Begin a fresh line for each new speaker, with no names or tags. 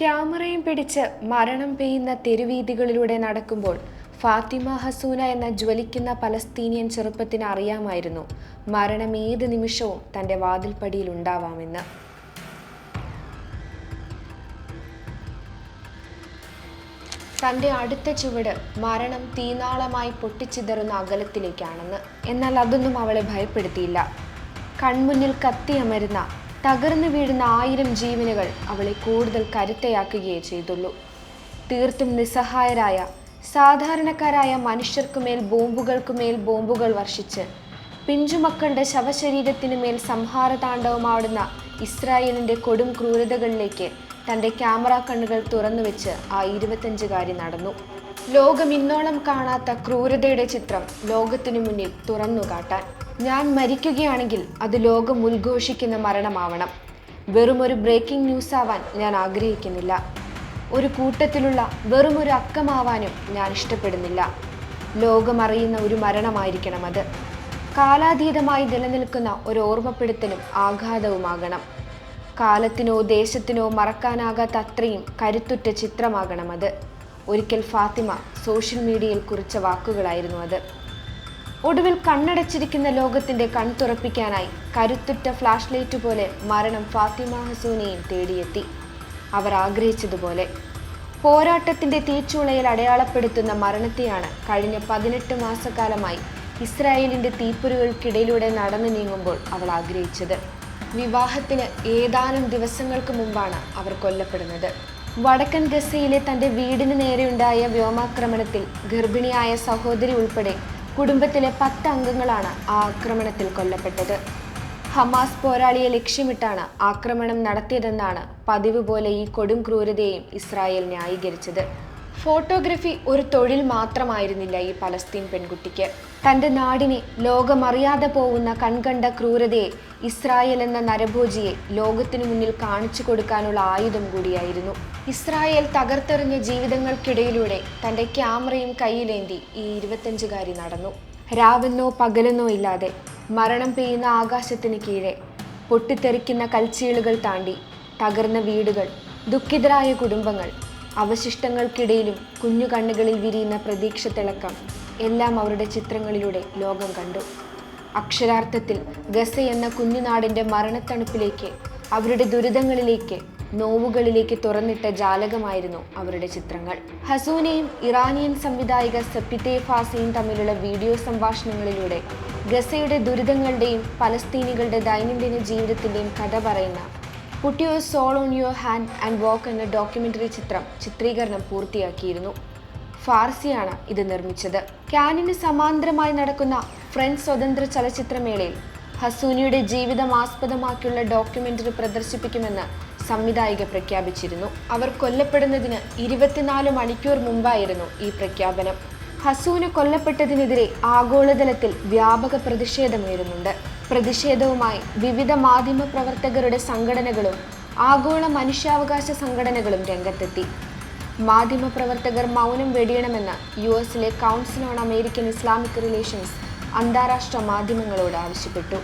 ക്യാമറയും പിടിച്ച് മരണം പെയ്യുന്ന തെരുവീതികളിലൂടെ നടക്കുമ്പോൾ ഫാത്തിമ ഹസൂന എന്ന ജ്വലിക്കുന്ന പലസ്തീനിയൻ ചെറുപ്പത്തിന് അറിയാമായിരുന്നു മരണം ഏത് നിമിഷവും തന്റെ വാതിൽപ്പടിയിൽ ഉണ്ടാവാമെന്ന്. തന്റെ അടുത്ത ചുവട് മരണം തീനാളമായി പൊട്ടിച്ചിതറുന്ന അകലത്തിലേക്കാണെന്ന്. എന്നാൽ അതൊന്നും അവളെ ഭയപ്പെടുത്തിയില്ല. കൺമുന്നിൽ കത്തിയമരുന്ന തകർന്നു വീഴുന്ന ആയിരം ജീവനുകൾ അവളെ കൂടുതൽ കരുത്തയാക്കുകയേ ചെയ്തുള്ളൂ. തീർത്തും നിസ്സഹായരായ സാധാരണക്കാരായ മനുഷ്യർക്കുമേൽ ബോംബുകൾക്കുമേൽ ബോംബുകൾ വർഷിച്ച് പിഞ്ചുമക്കളുടെ ശവശരീരത്തിനു മേൽ സംഹാരതാണ്ഡവമാടുന്ന ഇസ്രായേലിന്റെ കൊടും ക്രൂരതകളിലേക്ക് തന്റെ ക്യാമറ കണ്ണുകൾ തുറന്നുവെച്ച് ആ ഇരുപത്തഞ്ചുകാരി നടന്നു. ലോകം ഇന്നോളം കാണാത്ത ക്രൂരതയുടെ ചിത്രം ലോകത്തിനു മുന്നിൽ തുറന്നു കാട്ടാൻ. ഞാൻ മരിക്കുകയാണെങ്കിൽ അത് ലോകം ഉദ്ഘോഷിക്കുന്ന മരണമാവണം. വെറുമൊരു ബ്രേക്കിംഗ് ന്യൂസ് ആവാൻ ഞാൻ ആഗ്രഹിക്കുന്നില്ല. ഒരു കൂട്ടത്തിലുള്ള വെറുമൊരു അക്കമാവാനും ഞാൻ ഇഷ്ടപ്പെടുന്നില്ല. ലോകമറിയുന്ന ഒരു മരണമായിരിക്കണം അത്. കാലാതീതമായി നിലനിൽക്കുന്ന ഒരു ഓർമ്മപ്പെടുത്തലും ആഘാതവുമാകണം. കാലത്തിനോ ദേശത്തിനോ മറക്കാനാകാത്ത അത്രയും കരുത്തുറ്റ ചിത്രമാകണം അത്. ഒരിക്കൽ ഫാത്തിമ സോഷ്യൽ മീഡിയയിൽ കുറിച്ച വാക്കുകളായിരുന്നു അത്. ഒടുവിൽ കണ്ണടച്ചിരിക്കുന്ന ലോകത്തിന്റെ കൺതുറപ്പിക്കാനായി കരുത്തുറ്റ ഫ്ലാഷ് ലൈറ്റ് പോലെ മരണം ഫാത്തിമ ഹസൂനെയും തേടിയെത്തി. അവർ ആഗ്രഹിച്ചതുപോലെ. പോരാട്ടത്തിന്റെ തീച്ചുളയിൽ അടയാളപ്പെടുത്തുന്ന മരണത്തെയാണ് കഴിഞ്ഞ പതിനെട്ട് മാസക്കാലമായി ഇസ്രായേലിന്റെ തീപ്പൊരുകൾക്കിടയിലൂടെ നടന്നു നീങ്ങുമ്പോൾ അവൾ ആഗ്രഹിച്ചത്. വിവാഹത്തിന് ഏതാനും ദിവസങ്ങൾക്ക് മുമ്പാണ് അവർ കൊല്ലപ്പെടുന്നത്. വടക്കൻ ഗസയിലെ തന്റെ വീടിന് നേരെയുണ്ടായ വ്യോമാക്രമണത്തിൽ ഗർഭിണിയായ സഹോദരി ഉൾപ്പെടെ കുടുംബത്തിലെ പത്ത് അംഗങ്ങളാണ് ആ ആക്രമണത്തിൽ കൊല്ലപ്പെട്ടത്. ഹമാസ് പോരാളിയെ ലക്ഷ്യമിട്ടാണ് ആക്രമണം നടത്തിയതെന്നാണ് പതിവ് പോലെ ഈ കൊടും ക്രൂരതയെയും ഇസ്രായേൽ ന്യായീകരിച്ചത്. ഫോട്ടോഗ്രഫി ഒരു തൊഴിൽ മാത്രമായിരുന്നില്ല ഈ പലസ്തീൻ പെൺകുട്ടിക്ക്. തന്റെ നാടിനെ ലോകമറിയാതെ പോകുന്ന കൺകണ്ട ക്രൂരതയെ ഇസ്രായേൽ എന്ന നരഭോജിയെ ലോകത്തിനു മുന്നിൽ കാണിച്ചു കൊടുക്കാനുള്ള ആയുധം കൂടിയായിരുന്നു. ഇസ്രായേൽ തകർത്തെറിഞ്ഞ ജീവിതങ്ങൾക്കിടയിലൂടെ തന്റെ ക്യാമറയും കയ്യിലേന്തി ഈ ഇരുപത്തഞ്ചുകാരി നടന്നു. രാവെന്നോ പകലെന്നോ ഇല്ലാതെ മരണം പെയ്യുന്ന ആകാശത്തിന് കീഴെ പൊട്ടിത്തെറിക്കുന്ന കൽച്ചീളുകൾ താണ്ടി തകർന്ന വീടുകൾ ദുഃഖിതരായ കുടുംബങ്ങൾ അവശിഷ്ടങ്ങൾക്കിടയിലും കുഞ്ഞു കണ്ണുകളിൽ വിരിയുന്ന പ്രതീക്ഷ തിളക്കം എല്ലാം അവരുടെ ചിത്രങ്ങളിലൂടെ ലോകം കണ്ടു. അക്ഷരാർത്ഥത്തിൽ ഗസ എന്ന കുഞ്ഞുനാടിന്റെ മരണത്തണുപ്പിലേക്ക് അവരുടെ ദുരിതങ്ങളിലേക്ക് നോവുകളിലേക്ക് തുറന്നിട്ട ജാലകമായിരുന്നു അവരുടെ ചിത്രങ്ങൾ. ഹസൂനയും ഇറാനിയൻ സംവിധായിക സപ്പിത്തെ ഫാസിയും തമ്മിലുള്ള വീഡിയോ സംഭാഷണങ്ങളിലൂടെ ഗസയുടെ ദുരിതങ്ങളുടെയും പലസ്തീനികളുടെ ദൈനംദിന ജീവിതത്തിന്റെയും കഥ പറയുന്ന put your soul on your hand and walk എന്ന ഡോക്യുമെന്ററി ചിത്രം ചിത്രീകരണം പൂർത്തിയാക്കിയിരുന്നു. ഫാർസിയാണ് ഇത് നിർമ്മിച്ചത്. കാനിന് സമാന്തരമായി നടക്കുന്ന ഫ്രഞ്ച് സ്വതന്ത്ര ചലച്ചിത്രമേളയിൽ ഹസൂനിയുടെ ജീവിതം ആസ്പദമാക്കിയുള്ള ഡോക്യുമെന്ററി പ്രദർശിപ്പിക്കുമെന്ന് സംവിധായിക പ്രഖ്യാപിച്ചിരുന്നു. അവർ കൊല്ലപ്പെടുന്നതിന് ഇരുപത്തിനാല് മണിക്കൂർ മുമ്പായിരുന്നു ഈ പ്രഖ്യാപനം. ഹസൂന കൊല്ലപ്പെട്ടതിനെതിരെ ആഗോളതലത്തിൽ വ്യാപക പ്രതിഷേധമുയരുന്നുണ്ട്. പ്രതിഷേധവുമായി വിവിധ മാധ്യമ പ്രവർത്തകരുടെ സംഘടനകളും ആഗോള മനുഷ്യാവകാശ സംഘടനകളും രംഗത്തെത്തി. മാധ്യമ പ്രവർത്തകർ മൗനം വെടിയണമെന്ന് യു എസിലെ council on American Islamic relations അന്താരാഷ്ട്ര മാധ്യമങ്ങളോട് ആവശ്യപ്പെട്ടു.